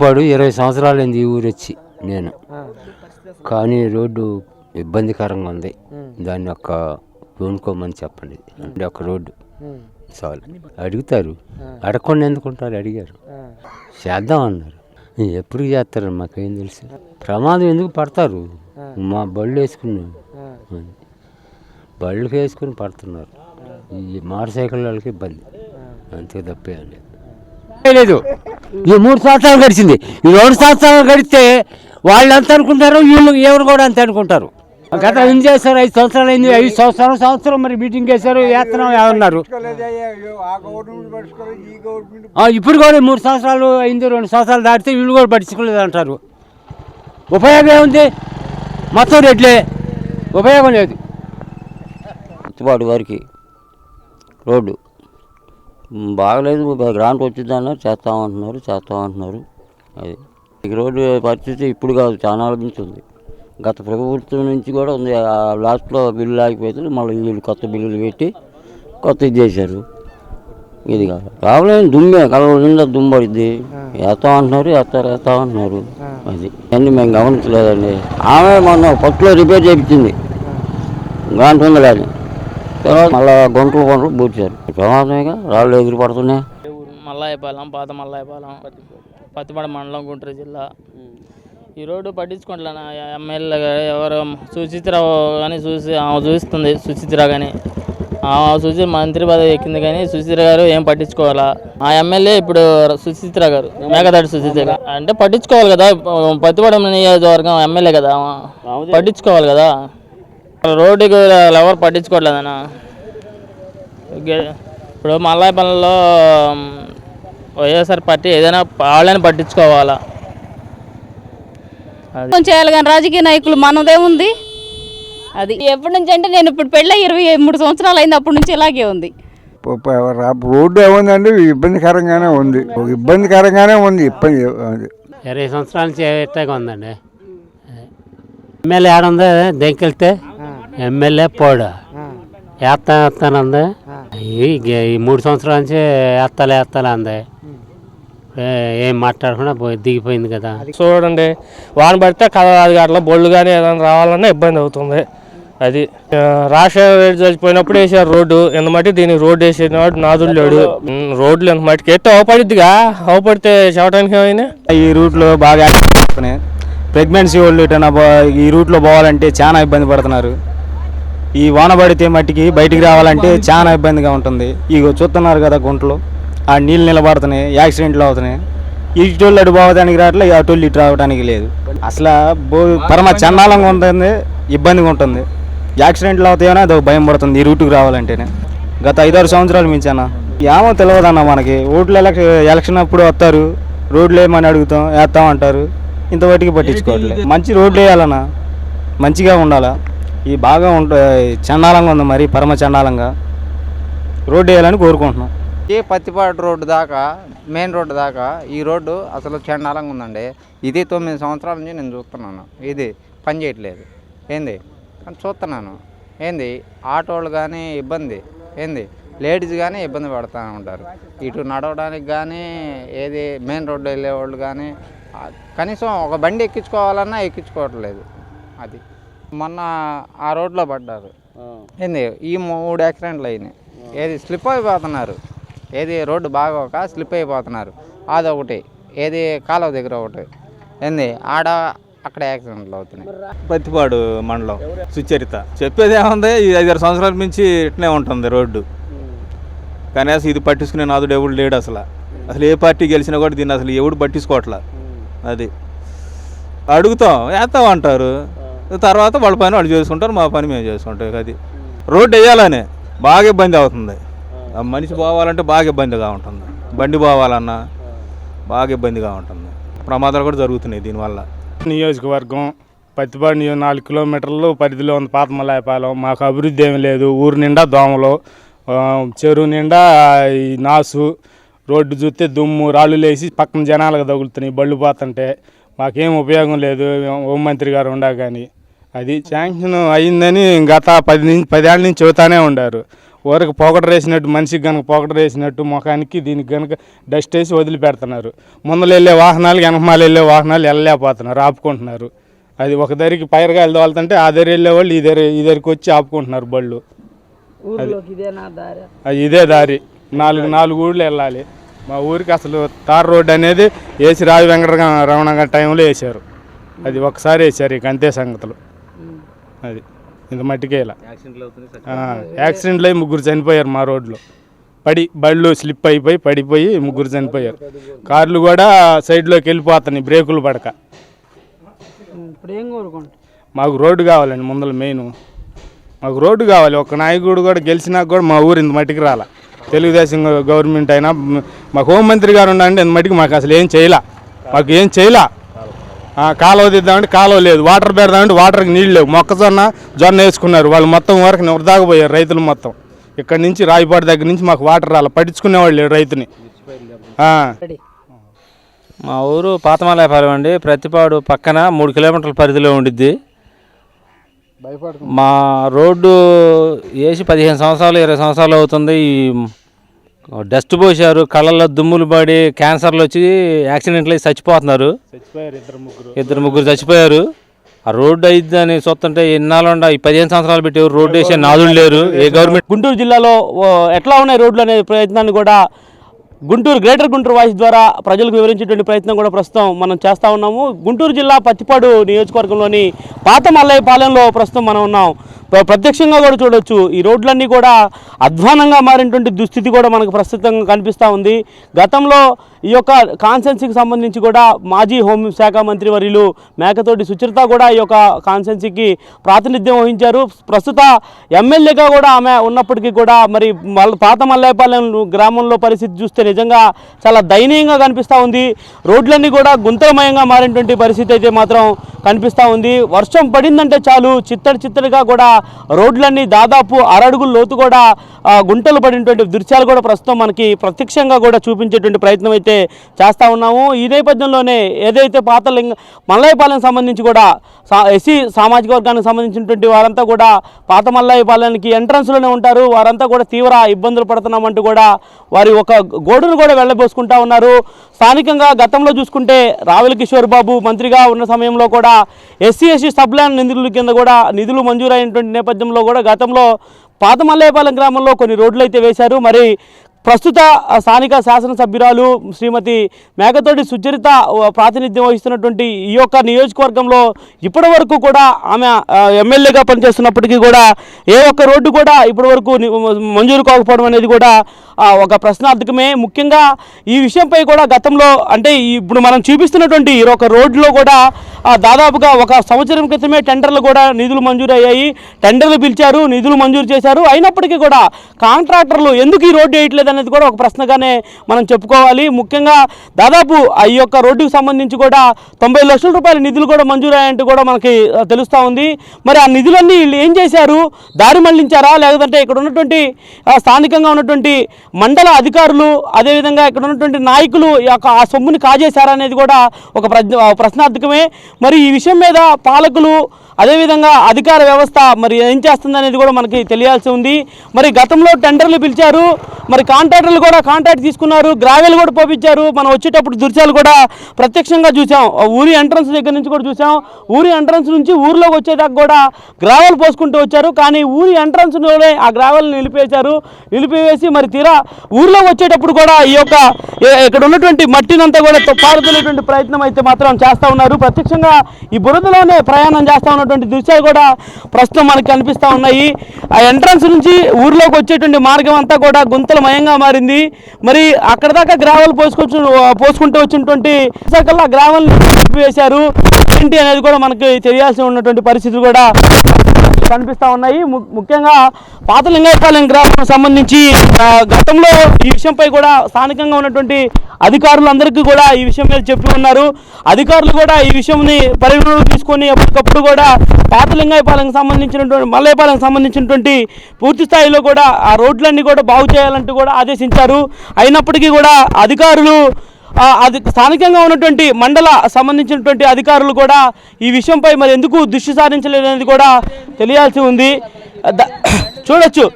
పత్తిపాడు ఇరవై సంవత్సరాలైంది ఈ ఊరు వచ్చి నేను. కానీ రోడ్డు ఇబ్బందికరంగా ఉంది. దాన్ని ఒక్క పూనుకోమని చెప్పండి. అంటే ఒక రోడ్డు. చాలు. అడుగుతారు. అడగకుండా ఎందుకుంటారు అడిగారు. చేద్దాం అన్నారు. ఎప్పుడు చేస్తారు మాకేం తెలుసు. ప్రమాదం ఎందుకు పడతారు? మా బళ్ళు వేసుకుని. బళ్ళకి వేసుకుని పడుతున్నారు. ఈ మోటార్ సైకిల్ వాళ్ళకి ఇబ్బంది అంతే తప్పే లేదు లేదు. ఈ మూడు సంవత్సరాలు గడిచింది. ఈ రెండు సంవత్సరాలు గడిస్తే వాళ్ళు అంత అనుకుంటారు వీళ్ళు ఎవరు కూడా అంత అనుకుంటారు. గత ఏం చేశారు? ఐదు సంవత్సరాలు అయింది. ఐదు సంవత్సరాలు సంవత్సరం మరి మీటింగ్ చేశారు వేతనం ఏమన్నారు ఇప్పుడు కూడా మూడు సంవత్సరాలు అయింది రెండు సంవత్సరాలు దాటితే వీళ్ళు కూడా పట్టించుకోలేదు అంటారు. ఉపయోగం ఏముంది? మొత్తం రెడ్లే. ఉపయోగం లేదు. వాడు వారికి రోడ్డు. బాగలేదు గ్రాంట్ వచ్చిందన్నారు చేస్తామంటున్నారు చేస్తామంటున్నారు. అది ఈ రోడ్డు పరిస్థితి ఇప్పుడు కాదు చాలా నుంచి ఉంది. గత ప్రభుత్వం నుంచి కూడా ఉంది. లాస్ట్లో బిల్లు ఆగిపోతే మళ్ళీ వీళ్ళు కొత్త బిల్లులు పెట్టి కొత్త ఇది చేశారు. ఇది కాదు. రావలేదు దుమ్మే కలవ నిండా దుమ్ము పడిద్ది వేస్తాం అంటున్నారు వేస్తారు వేస్తాం అంటున్నారు అది అన్నీ మేము గమనించలేదండి. ఆమె మొన్న ఫస్ట్లో రిపేర్ చేయించింది. గ్రాంట్ ఉంది కానీ తర్వాత మళ్ళా గుంటలు గుంటలు పూడ్చారు. ప్రమాదమేగా? రాళ్ళు ఎగిరి పడుతున్నాయి. మల్లాయపాలెం పాత మల్లాయపాలెం పత్తిపాడ మండలం గుంటూరు జిల్లా. ఈ రోడ్డు పట్టించుకుంటా ఎమ్మెల్యే ఎవరు? సుచిత్రావు కానీ చూసి ఆమె చూస్తుంది సుచిత్ర కానీ ఆమె సుచి మంత్రి పదవి ఎక్కింది కానీ సుచిత్ర గారు ఏం పట్టించుకోవాలా? ఆ ఎమ్మెల్యే ఇప్పుడు సుచిత్ర గారు మేఘదాటి సుచిత్ర గారు. అంటే పట్టించుకోవాలి కదా పత్తిపాడ నియోజకవర్గం ఎమ్మెల్యే కదా. పట్టించుకోవాలి కదా. రోడ్డుకి ఎవరు పట్టించుకోవట్లేదన్నా? ఇప్పుడు మల్లాయపల్లిలో వైఎస్ఆర్ పార్టీ ఏదైనా వాళ్ళని పట్టించుకోవాలా? చేయాలి కానీ రాజకీయ నాయకులు మనదేముంది అది ఎప్పటి నుంచి అంటే నేను ఇప్పుడు పెళ్ళ ఇరవై మూడు సంవత్సరాలు అయింది అప్పటి నుంచి ఇలాగే ఉంది. రోడ్డు ఏముందండి? ఇబ్బందికరంగానే ఉంది. ఇబ్బందికరంగానే ఉంది ఇబ్బంది అది. ఇరవై సంవత్సరాల నుంచి ఎట్టాగా ఉందండి. ఎమ్మెల్యే ఆడుంది దెంకెళ్తే ఎమ్మెల్యే పోడు. వేస్తా వేస్తానంది ఈ మూడు సంవత్సరాల నుంచి వేస్తాలే వేస్తాలే అంది. ఏ- ఏం మాట్లాడకుండా పోయి దిగిపోయింది కదా. చూడండి వాన పడితే కలరాదు అట్లా బొళ్ళు కానీ ఏదైనా రావాలన్నా ఇబ్బంది అవుతుంది. అది రాజశేఖర రెడ్డి చచ్చిపోయినప్పుడు వేసారు రోడ్డు. ఎంత మట్టి దీనికి రోడ్డు వేసేవాడు నాదుడు లేడు. రోడ్లు ఎంత మట్టికి? ఎత్తే అవపడిద్దిగా. అవపడితే చెప్పడానికి ఏమైనా ఈ రూట్లో బాగా ప్రెగ్నెన్సీ వాళ్ళు ఇటన్నా పో- ఈ రూట్లో పోవాలంటే చాలా ఇబ్బంది పడుతున్నారు. ఈ వాన పడితే మట్టికి బయటికి రావాలంటే చాలా ఇబ్బందిగా ఉంటుంది. ఇగో చూస్తున్నారు కదా గుంటలు. ఆ నీళ్ళు నిలబడుతున్నాయి యాక్సిడెంట్లు అవుతున్నాయి. ఇటు అటు పోవడానికి రావట్లే అటు ఇటు రావడానికి లేదు. అసలు బో పరమ చండాలంగా ఉంటుంది ఇబ్బందిగా ఉంటుంది. యాక్సిడెంట్లు అవుతాయని అది భయం పడుతుంది ఈ రూట్కి రావాలంటేనే. గత ఐదారు సంవత్సరాలు మించానా? ఏమో తెలియదన్న మనకి. ఓట్లు ఎలక్షన్ ఎలక్షన్ అప్పుడు వస్తారు. రోడ్లు వేయమని అడుగుతాం వేస్తాం అంటారు. ఇంతవరకు పట్టించుకోవట్లేదు మంచి రోడ్లు వేయాలన్నా మంచిగా ఉండాలా? ఈ బాగా ఉంట చండాలంగా ఉంది మరి పరమ చండాలంగా. రోడ్డు వేయాలని కోరుకుంటున్నాం. ఈ పత్తిపాటు రోడ్డు దాకా మెయిన్ రోడ్డు దాకా ఈ రోడ్డు అసలు చండాలంగా ఉందండి. ఇది తొమ్మిది సంవత్సరాల నుంచి నేను చూస్తున్నాను. ఇది పని చేయట్లేదు. ఏంది? కానీ చూస్తున్నాను. ఏంది? ఆటోలు కానీ ఇబ్బంది. ఏంది? లేడీస్ కానీ ఇబ్బంది పడుతూ ఉంటారు. ఇటు నడవడానికి కానీ ఏది మెయిన్ రోడ్డు వెళ్ళే వాళ్ళు కానీ కనీసం ఒక బండి ఎక్కించుకోవాలన్నా ఎక్కించుకోవట్లేదు. అది. మొన్న ఆ రోడ్లో పడ్డారు. ఏంది? ఈ మూడు యాక్సిడెంట్లు అయినాయి. ఏది స్లిప్ అయిపోతున్నారు. ఏది రోడ్డు బాగోక స్లిప్ అయిపోతున్నారు. అదొకటి. ఏది కాలువ దగ్గర ఒకటి. ఏంది? ఆడ అక్కడ యాక్సిడెంట్లు అవుతున్నాయి. పత్తిపాడు మండలం సుచరిత. చెప్పేది ఏముంది? ఈ ఐదారు సంవత్సరాల నుంచి ఇట్నే ఉంటుంది రోడ్డు. కనీసం ఇది పట్టించుకునే నాదుడు ఎవడు లేడు అసలు. అసలు ఏ పార్టీ గెలిచినా కూడా దీన్ని అసలు ఎవడు పట్టించుకోవట్లా. అది. అడుగుతాం వేస్తాం అంటారు. తర్వాత వాళ్ళ పని వాళ్ళు చేసుకుంటారు మా పని మేము చేసుకుంటాం అది. రోడ్డు వేయాలనే బాగా ఇబ్బంది అవుతుంది. మనిషి పోవాలంటే బాగా ఇబ్బందిగా ఉంటుంది. బండి పోవాలన్నా బాగా ఇబ్బందిగా ఉంటుంది. ప్రమాదాలు కూడా జరుగుతున్నాయి దీనివల్ల. నియోజకవర్గం పత్తిపాడు నియో నాలుగు కిలోమీటర్లు పరిధిలో ఉంది పాతమలాయపాలెం మాకు అభివృద్ధి ఏమి లేదు. ఊరు నిండా దోమలు చెరువు నిండా ఈ నాసు రోడ్డు చూస్తే దుమ్ము రాళ్ళు లేసి పక్కన జనాలకు తగులుతున్నాయి. బళ్ళు పోతుంటే మాకేం ఉపయోగం లేదు. హోంమంత్రి గారు ఉండా కానీ. అది శాంక్షన్ అయిందని గత పది నుంచి పదేళ్ళ నుంచి చెబుతానే ఉండారు. ఊరికి పొగట వేసినట్టు మనిషికి కనుక పొగట వేసినట్టు ముఖానికి దీనికి కనుక డస్ట్ వేసి వదిలిపెడుతున్నారు. ముందర వెళ్ళే వాహనాలు వెనకమాల వెళ్ళే వాహనాలు వెళ్ళలేకపోతున్నారు ఆపుకుంటున్నారు. అది ఒక దరికి పైరగా వెళ్తుంటే ఆ దరి వెళ్ళే వాళ్ళు ఈ దరి ఈ దరికి వచ్చి ఆపుకుంటున్నారు బళ్ళు. అది ఇదే దారి. నాలుగు నాలుగు ఊళ్ళు వెళ్ళాలి. మా ఊరికి అసలు తార్ రోడ్ అనేది వేసి రావి వెంకట రమణ టైంలో వేసారు అది ఒకసారి వేసారు ఇక అంతే సంగతులు. అది. ఇంత మట్టికే ఇలా. ఆ, యాక్సిడెంట్లు అయి ముగ్గురు చనిపోయారు మా రోడ్లో. పడి బళ్ళు స్లిప్ అయిపోయి పడిపోయి ముగ్గురు చనిపోయారు. కార్లు కూడా సైడ్లోకి వెళ్ళిపోతున్నాయి బ్రేకులు పడక. మాకు రోడ్డు కావాలండి ముందర మెయిన్. మాకు రోడ్డు కావాలి ఒక నాయకుడు కూడా గెలిచినా కూడా మా ఊరు ఇంత మట్టికి రాల. తెలుగుదేశం గవర్నమెంట్ అయినా మ- మాకు హోంమంత్రి గారు ఉండండి ఇంత మట్టికి మాకు అసలు ఏం చేయలా. మాకు ఏం చేయలా. కాలువ తీద్దామంటే కాలువ లేదు. వాటర్ పెడదామంటే వాటర్కి నీళ్ళు లేవు. మొక్కజొన్న జొన్న వేసుకున్నారు. వాళ్ళు మొత్తం వరకు వృధాకపోయారు రైతులు మొత్తం. ఇక్కడ నుంచి రాయిపాటి దగ్గర నుంచి మాకు వాటర్ రాలి. పట్టించుకునేవాళ్ళు లేరు రైతుని. ఆ. మా ఊరు పాతమాలయపాలెం అండి. ప్రతిపాడు పక్కన మూడు కిలోమీటర్ల పరిధిలో ఉండిద్ది. మా రోడ్డు వేసి పదిహేను సంవత్సరాలు ఇరవై సంవత్సరాలు అవుతుంది. ఈ డస్ట్ పోసారు కళ్ళల్లో దుమ్ములు పడి క్యాన్సర్లు వచ్చి యాక్సిడెంట్లు అయి చచ్చిపోతున్నారు. చచ్చిపోయారు ఇద్దరు ముగ్గురు. ఇద్దరు ముగ్గురు చచ్చిపోయారు. ఆ రోడ్డు అయిద్ది అని చూస్తుంటే ఎన్నాళ్ళు ఈ పదిహేను సంవత్సరాలు పెట్టి రోడ్డు వేసే నాదులు లేరు. ఏ గవర్నమెంట్ గుంటూరు జిల్లాలో ఎట్లా ఉన్నాయి రోడ్లు అనే ప్రయత్నాన్ని కూడా గుంటూరు గ్రేటర్ గుంటూరు వాయిస్ ద్వారా ప్రజలకు వివరించేటువంటి ప్రయత్నం కూడా ప్రస్తుతం మనం చేస్తూ ఉన్నాము. గుంటూరు జిల్లా పత్తిపాడు నియోజకవర్గంలోని పాత మల్లయ్య పాలెంలో ప్రస్తుతం మనం ఉన్నాం. ప్రత్యక్షంగా కూడా చూడొచ్చు. ఈ రోడ్లన్నీ కూడా అధ్వానంగా మారినటువంటి దుస్థితి కూడా మనకు ప్రస్తుతం కనిపిస్తూ ఉంది. గతంలో ఈ యొక్క కాన్సెన్సీకి సంబంధించి కూడా మాజీ హోం శాఖ మంత్రి వర్యులు మేకతోటి సుచరిత కూడా ఈ యొక్క కాన్సెన్సీకి ప్రాతినిధ్యం వహించారు. ప్రస్తుత ఎమ్మెల్యేగా కూడా ఆమె ఉన్నప్పటికీ కూడా మరి పాత మల్లాయపాలెం గ్రామంలో పరిస్థితి చూస్తే నిజంగా చాలా దయనీయంగా కనిపిస్తూ ఉంది. రోడ్లన్నీ కూడా గుంతలమయంగా మారినటువంటి పరిస్థితి అయితే మాత్రం కనిపిస్తూ ఉంది. వర్షం పడిందంటే చాలు చిత్తడి చిత్తడిగా కూడా రోడ్లన్నీ దాదాపు అరడుగుల లోతు కూడా గుంటలు పడినటువంటి దృశ్యాలు కూడా ప్రస్తుతం మనకి ప్రత్యక్షంగా కూడా చూపించేటువంటి ప్రయత్నం అయితే చేస్తూ ఉన్నాము. ఈ నేపథ్యంలోనే ఏదైతే పాత లింగ మల్లయ్యపాలెం సంబంధించి కూడా సా ఎస్సీ సామాజిక వర్గానికి సంబంధించినటువంటి వారంతా కూడా పాత మల్లయ్యపాలెంకి ఎంట్రన్స్లోనే ఉంటారు. వారంతా కూడా తీవ్ర ఇబ్బందులు పడుతున్నామంటూ కూడా వారి ఒక గోడును కూడా వెళ్ళబోసుకుంటా ఉన్నారు. స్థానికంగా గతంలో చూసుకుంటే రావుల కిషోర్ బాబు మంత్రిగా ఉన్న సమయంలో కూడా ఎస్సీ ఎస్సీ సబ్లాన్ నిధుల కింద కూడా నిధులు మంజూరైనటువంటి నేపథ్యంలో కూడా గతంలో పాత మల్లేపాలెం గ్రామంలో కొన్ని రోడ్లు అయితే వేశారు. మరి ప్రస్తుత స్థానిక శాసనసభ్యురాలు శ్రీమతి మేకతోటి సుచరిత ప్రాతినిధ్యం వహిస్తున్నటువంటి ఈ యొక్క నియోజకవర్గంలో ఇప్పటి వరకు కూడా ఆమె ఎమ్మెల్యేగా పనిచేస్తున్నప్పటికీ కూడా ఏ ఒక్క రోడ్డు కూడా ఇప్పటి వరకు మంజూరు కాకపోవడం అనేది కూడా ఒక ప్రశ్నార్థకమే. ముఖ్యంగా ఈ విషయంపై కూడా గతంలో అంటే ఇప్పుడు మనం చూపిస్తున్నటువంటి ఈ ఒక రోడ్లో కూడా దాదాపుగా ఒక సంవత్సరం క్రితమే టెండర్లు కూడా నిధులు మంజూరు అయ్యాయి టెండర్లు పిలిచారు నిధులు మంజూరు చేశారు. అయినప్పటికీ కూడా కాంట్రాక్టర్లు ఎందుకు ఈ రోడ్డు వేయట్లేదు అనేది కూడా ఒక ప్రశ్నగానే మనం చెప్పుకోవాలి. ముఖ్యంగా దాదాపు ఆ ఈ యొక్క రోడ్డుకు సంబంధించి కూడా తొంభై లక్షల రూపాయల నిధులు కూడా మంజూరయ్యాయంటూ కూడా మనకి తెలుస్తూ ఉంది. మరి ఆ నిధులన్నీ వీళ్ళు ఏం చేశారు? దారి మళ్ళించారా? లేదంటే ఇక్కడ ఉన్నటువంటి స్థానికంగా ఉన్నటువంటి మండల అధికారులు అదేవిధంగా ఇక్కడ ఉన్నటువంటి నాయకులు ఈ యొక్క ఆ సొమ్ముని కాజేశారా అనేది కూడా ఒక ప్రశ్నార్థకమే. మరి ఈ విషయం మీద పాలకులు అదేవిధంగా అధికార వ్యవస్థ మరి ఏం చేస్తుంది అనేది కూడా మనకి తెలియాల్సి ఉంది. మరి గతంలో టెండర్లు పిలిచారు. మరి కాంట్రాక్టర్లు కూడా కాంట్రాక్ట్ తీసుకున్నారు. గ్రావెల్ కూడా పంపించారు. మనం వచ్చేటప్పుడు దృశ్యాలు కూడా ప్రత్యక్షంగా చూసాం. ఊరి ఎంట్రన్స్ దగ్గర నుంచి కూడా చూసాం. ఊరి ఎంట్రన్స్ నుంచి ఊరిలోకి వచ్చేదాకా కూడా గ్రావెల్ పోసుకుంటూ వచ్చారు. కానీ ఊరి ఎంట్రన్స్లోనే ఆ గ్రావెల్ని నిలిపేశారు. నిలిపివేసి మరి తీరా ఊరిలోకి వచ్చేటప్పుడు కూడా ఈ యొక్క ఇక్కడ ఉన్నటువంటి మట్టినంతా కూడా పారుతున్నటువంటి ప్రయత్నం అయితే మాత్రం చేస్తూ ఉన్నారు. ప్రత్యక్షంగా ఈ బురదలోనే ప్రయాణం చేస్తూ ఉన్నటువంటి దృశ్యాలు కూడా ప్రస్తుతం మనకు కనిపిస్తూ ఉన్నాయి. ఆ ఎంట్రన్స్ నుంచి ఊర్లోకి వచ్చేటువంటి మార్గం అంతా కూడా గుంతలమయంగా మారింది. మరి అక్కడ దాకా గ్రావెల్ పోసుకొచ్చు పోసుకుంటూ వచ్చినటువంటి కల్లా గ్రావెల్ వేశారు. ఏంటి అనేది కూడా మనకి తెలియాల్సి ఉన్నటువంటి పరిస్థితి కూడా కనిపిస్తూ ఉన్నాయి. ము- ముఖ్యంగా పాత లింగాయపాలెం గ్రామం సంబంధించి గతంలో ఈ విషయంపై కూడా స్థానికంగా ఉన్నటువంటి అధికారులందరికీ కూడా ఈ విషయం మీద చెప్పి ఉన్నారు. అధికారులు కూడా ఈ విషయంని పరిగణలోకి తీసుకొని ఎప్పటికప్పుడు కూడా పాత లింగాయపాలెంకి సంబంధించినటువంటి మల్లయపాలెంకి సంబంధించినటువంటి పూర్తి స్థాయిలో కూడా ఆ రోడ్లన్నీ కూడా బాగు చేయాలంటూ కూడా ఆదేశించారు. అయినప్పటికీ కూడా అధికారులు అది స్థానికంగా ఉన్నటువంటి మండల సంబంధించినటువంటి అధికారులు కూడా ఈ విషయంపై మరి ఎందుకు దృష్టి సారించలేదనేది కూడా తెలియాల్సి ఉంది. చూడొచ్చు.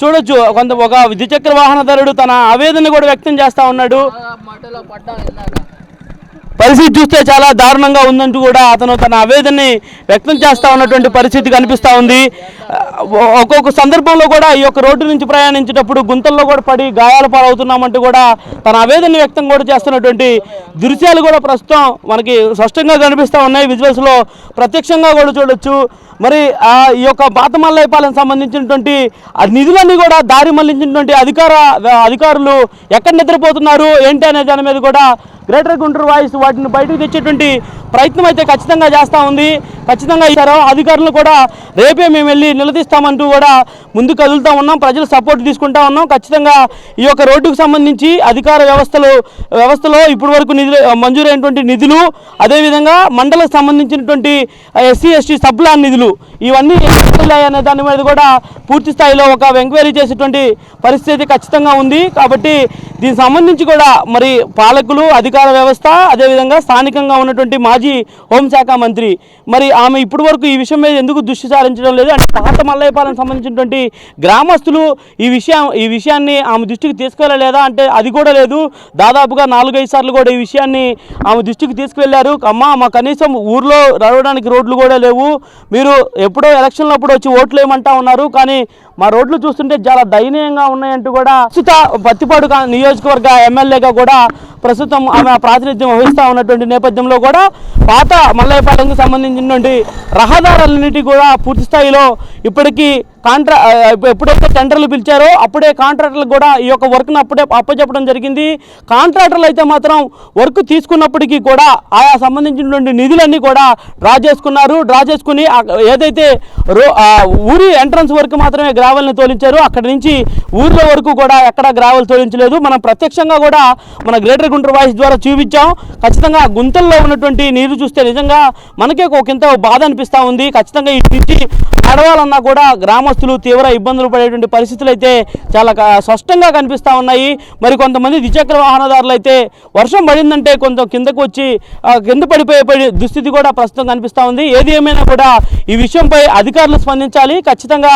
చూడొచ్చు. కొంత ఒక ద్విచక్ర వాహనదారుడు తన ఆవేదన కూడా వ్యక్తం చేస్తూ ఉన్నాడు. పరిస్థితి చూస్తే చాలా దారుణంగా ఉందంటూ కూడా అతను తన ఆవేదనని వ్యక్తం చేస్తూ ఉన్నటువంటి పరిస్థితి కనిపిస్తూ ఉంది. ఒక్కొక్క సందర్భంలో కూడా ఈ యొక్క రోడ్డు నుంచి ప్రయాణించేటప్పుడు గుంతల్లో కూడా పడి గాయాల పాలవుతున్నామంటూ కూడా తన ఆవేదన వ్యక్తం కూడా చేస్తున్నటువంటి దృశ్యాలు కూడా ప్రస్తుతం మనకి స్పష్టంగా కనిపిస్తూ ఉన్నాయి. విజువల్స్లో ప్రత్యక్షంగా కూడా చూడొచ్చు. మరి ఆ ఈ యొక్క బాతమల్లైపాలెం సంబంధించినటువంటి నిధులన్నీ కూడా దారి మళ్ళించినటువంటి అధికార అధికారులు ఎక్కడ నిద్రపోతున్నారు? ఏంటి అనే దాని మీద కూడా గ్రేటర్ గుంటూరు వాయిస్ వాటిని బయటకు తెచ్చేటువంటి ప్రయత్నం అయితే ఖచ్చితంగా చేస్తూ ఉంది. ఖచ్చితంగా ఇచ్చారు అధికారులు కూడా రేపే మేము వెళ్ళి నిలదీస్తామంటూ కూడా ముందు కదులుతూ ఉన్నాం. ప్రజలు సపోర్ట్ తీసుకుంటా ఉన్నాం. ఖచ్చితంగా ఈ యొక్క రోడ్డుకు సంబంధించి అధికార వ్యవస్థలు వ్యవస్థలో ఇప్పటి వరకు నిధులు మంజూరైనటువంటి నిధులు అదేవిధంగా మండలకు సంబంధించినటువంటి ఎస్సీ ఎస్టీ సబ్లాన్ నిధులు ఇవన్నీ అనే దాని మీద కూడా పూర్తి స్థాయిలో ఒక ఎంక్వైరీ చేసేటువంటి పరిస్థితి ఖచ్చితంగా ఉంది. కాబట్టి దీనికి సంబంధించి కూడా మరి పాలకులు అధికార వ్యవస్థ అదేవిధంగా స్థానికంగా ఉన్నటువంటి మాజీ హోంశాఖ మంత్రి మరి ఆమె ఇప్పటి వరకు ఈ విషయం మీద ఎందుకు దృష్టి సారించడం లేదు? అంటే పాత మల్లయ్యపాలెం సంబంధించినటువంటి గ్రామస్తులు ఈ విషయం ఈ విషయాన్ని ఆమె దృష్టికి తీసుకెళ్ళలేదా అంటే అది కూడా లేదు. దాదాపుగా నాలుగైదు సార్లు కూడా ఈ విషయాన్ని ఆమె దృష్టికి తీసుకువెళ్ళారు అమ్మా మా కనీసం ఊర్లో నడవడానికి రోడ్లు కూడా లేవు. మీరు ఎప్పుడో ఎలక్షన్లు అప్పుడు వచ్చి ఓట్లు వేయమంటా ఉన్నారు? కానీ మా రోడ్లు చూస్తుంటే చాలా దయనీయంగా ఉన్నాయంటూ కూడా ప్రస్తుత పత్తిపాడు నియోజకవర్గ ఎమ్మెల్యేగా కూడా ప్రస్తుతం ఆమె ప్రాతినిధ్యం వహిస్తూ ఉన్నటువంటి నేపథ్యంలో కూడా పాత మల్లయ్యపాలెంకు సంబంధించినటువంటి రహదారులన్నిటి కూడా పూర్తి స్థాయిలో ఇప్పటికీ కాంట్రా ఎప్పుడైతే టెండర్లు పిలిచారో అప్పుడే కాంట్రాక్టర్లకు కూడా ఈ యొక్క వర్క్ను అప్పుడే అప్పచెప్పడం జరిగింది. కాంట్రాక్టర్లు అయితే మాత్రం వర్క్ తీసుకున్నప్పటికీ కూడా ఆయా సంబంధించినటువంటి నిధులన్నీ కూడా డ్రా చేసుకున్నారు. డ్రా చేసుకుని ఏదైతే రో ఊరి ఎంట్రన్స్ వరకు మాత్రమే గ్రావెల్ని తోలించారు. అక్కడి నుంచి ఊర్ల వరకు కూడా ఎక్కడా గ్రావెల్ తోలించలేదు. మనం ప్రత్యక్షంగా కూడా మన గ్రేటర్ గుంటూరు వాయిస్ ద్వారా చూపించాం. ఖచ్చితంగా గుంతల్లో ఉన్నటువంటి నీరు చూస్తే నిజంగా మనకే ఒకంత బాధ అనిపిస్తూ ఉంది. ఖచ్చితంగా ఇటు నుంచి నడవాలన్నా కూడా గ్రామస్తులు తీవ్ర ఇబ్బందులు పడేటువంటి పరిస్థితులు అయితే చాలా స్పష్టంగా కనిపిస్తూ ఉన్నాయి. మరి కొంతమంది ద్విచక్ర వాహనదారులు అయితే వర్షం పడిందంటే కొంత కిందకు వచ్చి కింద పడిపోయే పడి- దుస్థితి కూడా ప్రస్తుతం కనిపిస్తూ ఉంది. ఏది ఏమైనా కూడా ఈ విషయంపై అధికారులు స్పందించాలి. ఖచ్చితంగా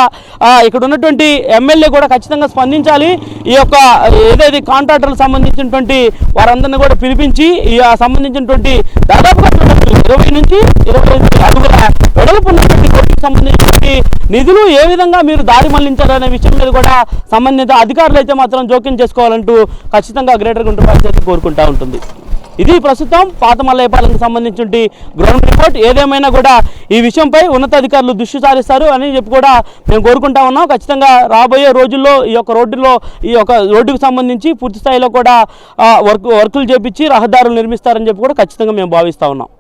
ఇక్కడ ఉన్నటువంటి ఎమ్మెల్యే కూడా ఖచ్చితంగా స్పందించాలి. ఈ యొక్క ఏదైతే కాంట్రాక్టర్లకు సంబంధించినటువంటి వారందరినీ కూడా పిలిపించి ఈ సంబంధించినటువంటి దాదాపుగా ఇరవై నుంచి ఇరవై ఐదు అడుగుల వెడల్పు ఉన్నటువంటి సంబంధించినటువంటి నిధులు ఏ విధంగా మీరు దారి మళ్ళించారనే విషయం మీద కూడా సంబంధిత అధికారులు అయితే మాత్రం జోక్యం చేసుకోవాలంటూ ఖచ్చితంగా గ్రేటర్ గుంటూరు పంచాయతీ కోరుకుంటా ఉంటుంది. ఇది ప్రస్తుతం పాత మల్లయ్యపాలెంకి సంబంధించిన గ్రౌండ్ రిపోర్ట్ ఏదేమైనా కూడా ఈ విషయంపై ఉన్నతాధికారులు దృష్టి సారిస్తారు అని చెప్పి కూడా మేము కోరుకుంటా ఉన్నాం. ఖచ్చితంగా రాబోయే రోజుల్లో ఈ యొక్క రోడ్డులో ఈ యొక్క రోడ్డుకు సంబంధించి పూర్తి స్థాయిలో కూడా వర్క్ వర్కులు చేపించి రహదారులు నిర్మిస్తారని చెప్పి కూడా ఖచ్చితంగా మేము భావిస్తా ఉన్నాం.